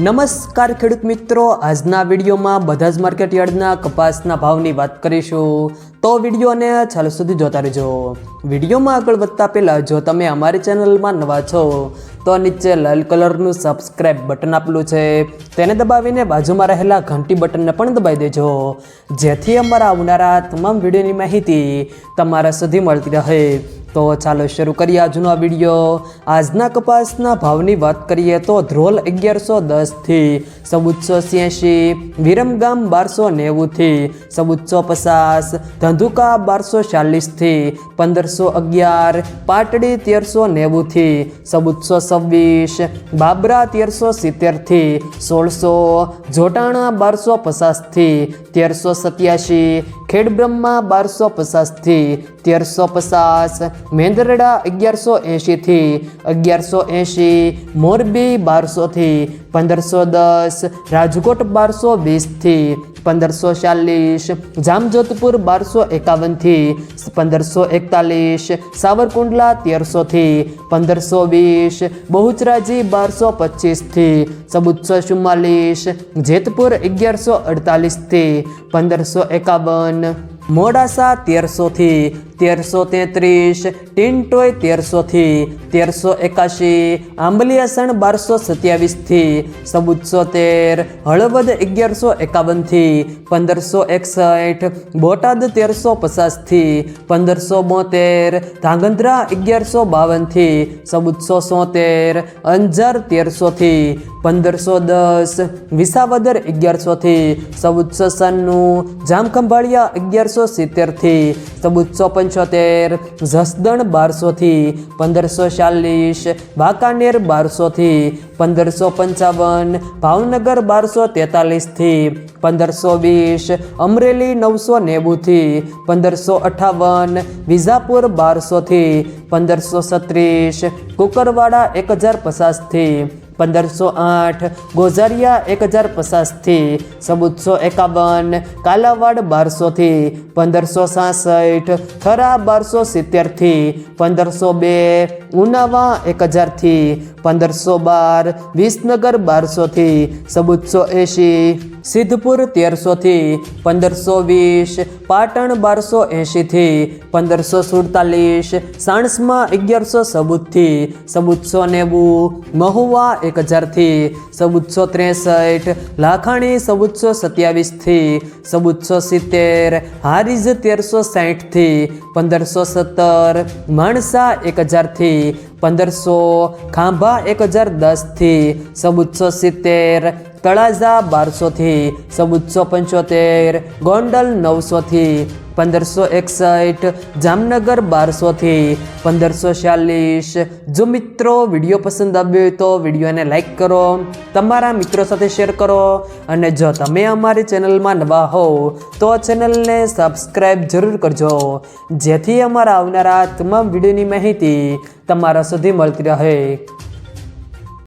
નમસ્કાર ખેડૂત મિત્રો. આજના વિડીયોમાં બધા જ માર્કેટ યાર્ડના કપાસના ભાવની વાત કરીશું. તો વિડીયોને છેલ્લે સુધી જોતા રહેજો. વિડીયોમાં આગળ વધતા પહેલાં જો તમે અમારી ચેનલમાં નવા છો, તો નીચે લાલ કલરનું સબસ્ક્રાઇબ બટન આપેલું છે. તેને દબાવીને બાજુમાં રહેલા ઘંટી બટનને પણ દબાવી દેજો. જેથી અમારા આવનારા તમામ વિડીયોની માહિતી તમારા સુધી મળતી રહે. તો ચાલો શરૂ કરીએ આજનો આ વીડિયો આજના કપાસના ભાવની વાત કરીએ તો ધ્રોલ અગિયારસો દસથી ચૌદસો સ્યાસી વિરમગામ બારસો નેવુંથી ચૌદસો પચાસ, ધંધુકા બારસો ચાલીસથી, પંદરસો અગિયાર, પાટડી તેરસો નેવુંથી ચૌદસો છવ્વીસ, બાબરા તેરસો સિત્તેરથી, સોળસો, જોટાણા બારસો પચાસથી, તેરસો સત્યાસી, ખેડબ્રહ્મા બારસો પચાસથી, તેરસો પચાસ, મેંદરડા અગિયારસો એંશીથી, અગિયારસો એંશી, મોરબી બારસોથી પંદરસો દસ, રાજકોટ બારસો વીસથી, પંદરસો ચાલીસ, જામજોધપુર બારસો એકાવનથી, પંદરસો એકતાલીસ, સાવરકુંડલા તેરસોથી, પંદરસો વીસ, બહુચરાજી બારસો પચીસથી ચૌદસો ચુમ્માલીસ, જેતપુર અગિયારસો અડતાલીસથી, પંદરસો એકાવન, મોડાસા તેરસોથી તેરસો તેત્રીસ ટિન્ટોય તેરસોથી તેરસો એકાશી આંબલિયાસણ બારસો સત્યાવીસથી ચૌદસો તેર હળવદ અગિયારસો એકાવનથી, પંદરસો એકસઠ, બોટાદ તેરસો પચાસથી, પંદરસો બોતેર, ધાંગધ્રા અગિયારસો બાવનથી ચૌદસો સોતેર અંજાર તેરસોથી, પંદરસો દસ, વિસાવદર અગિયારસોથી ચૌદસો સન્નું જામખંભાળિયા અગિયારસો સિત્તેરથી ચૌદસો પંચોતેર, જસદણ બારસોથી પંદરસો ચાલીસ, વાંકાનેર બારસોથી પંદરસો પંચાવન, ભાવનગર બારસો તેતાલીસથી પંદરસો વીસ, અમરેલી નવસો નેવુંથી પંદરસો અઠાવન, વિજાપુર બારસોથી પંદરસો છત્રીસ, કુકરવાડા એક હજાર પચાસથી પંદરસો આઠ, ગોઝારિયા એક હજાર પચાસથી ચૌદસો એકાવન, કાલાવાડ બારસોથી, પંદરસો સાસઠ, થરા બારસો સિત્તેરથી પંદરસો બે, ઉનાવા એક હજારથી પંદરસો બાર, વિસનગર બારસોથી ચૌદસો એંશી, સિદ્ધપુર તેરસોથી, પંદરસો વીસ પાટણ બારસો એંશીથી પંદરસો સુડતાલીસ, સાણસમાં અગિયારસો સબૂતથી સબૂતસો નેવું, મહુવા એક હજારથી સબૂતસો ત્રેસઠ, લાખાણી સબૂતસો સત્યાવીસથી સબૂતસો સિત્તેર, હારીજ તેરસો સાઠથી પંદરસો સત્તર, માણસા એક હજારથી પંદરસો, ખાંભા એક હજાર દસથી સબૂતસો સિત્તેર તળાજા બારસોથી ચૌદસો પંચોતેર, ગોંડલ નવસોથી પંદરસો એકસઠ, જામનગર બારસોથી પંદરસો ચાલીસ જો મિત્રો વીડિયો પસંદ આવ્યો હોય તો વિડીયોને લાઇક કરો, તમારા મિત્રો સાથે શેર કરો અને જો તમે અમારી ચેનલમાં નવા હો, તો ચેનલને સબસ્ક્રાઈબ જરૂર કરજો. જેથી અમારા આવનારા તમામ વિડીયોની માહિતી તમારા સુધી મળતી રહે.